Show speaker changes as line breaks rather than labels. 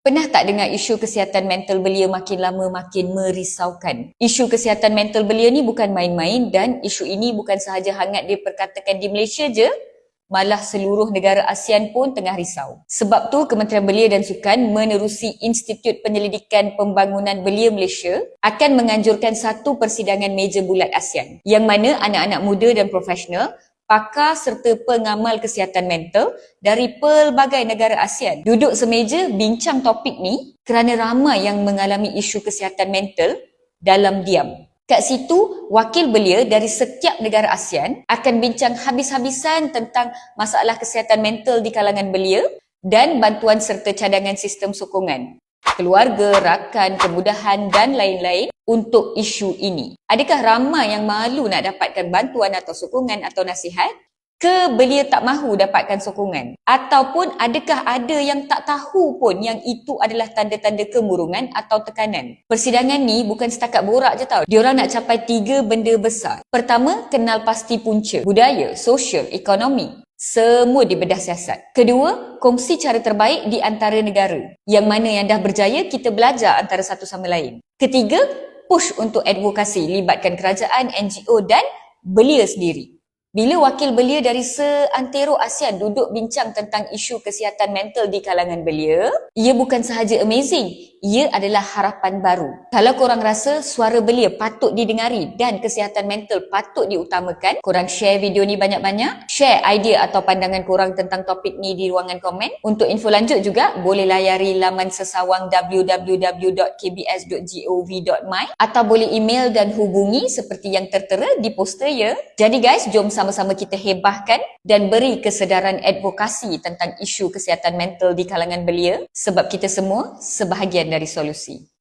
Pernah tak dengar isu kesihatan mental belia makin lama makin merisaukan? Isu kesihatan mental belia ni bukan main-main dan isu ini bukan sahaja hangat diperkatakan di Malaysia je, malah seluruh negara ASEAN pun tengah risau. Sebab tu Kementerian Belia dan Sukan menerusi Institut Penyelidikan Pembangunan Belia Malaysia akan menganjurkan satu persidangan meja bulat ASEAN yang mana anak-anak muda dan profesional pakar serta pengamal kesihatan mental dari pelbagai negara ASEAN duduk semeja bincang topik ni kerana ramai yang mengalami isu kesihatan mental dalam diam. Kat situ, wakil belia dari setiap negara ASEAN akan bincang habis-habisan tentang masalah kesihatan mental di kalangan belia dan bantuan serta cadangan sistem sokongan keluarga, rakan, kemudahan dan lain-lain untuk isu ini. Adakah ramai yang malu nak dapatkan bantuan atau sokongan atau nasihat? Ke belia tak mahu dapatkan sokongan? Ataupun adakah ada yang tak tahu pun yang itu adalah tanda-tanda kemurungan atau tekanan? Persidangan ni bukan setakat borak je tau. Diorang nak capai tiga benda besar. Pertama, kenal pasti punca. Budaya, sosial, ekonomi. Semua dibedah siasat. Kedua, kongsi cara terbaik di antara negara. Yang mana yang dah berjaya, kita belajar antara satu sama lain. Ketiga, push untuk advokasi. Libatkan kerajaan, NGO dan belia sendiri. Bila wakil belia dari seantero ASEAN duduk bincang tentang isu kesihatan mental di kalangan belia, ia bukan sahaja amazing, ia adalah harapan baru. Kalau korang rasa suara belia patut didengari dan kesihatan mental patut diutamakan, korang share video ni banyak-banyak, share idea atau pandangan korang tentang topik ni di ruangan komen. Untuk info lanjut juga, boleh layari laman sesawang www.kbs.gov.my atau boleh email dan hubungi seperti yang tertera di poster ya. Jadi guys, jom sama-sama kita hebahkan dan beri kesedaran advokasi tentang isu kesihatan mental di kalangan belia sebab kita semua sebahagian dari solusi.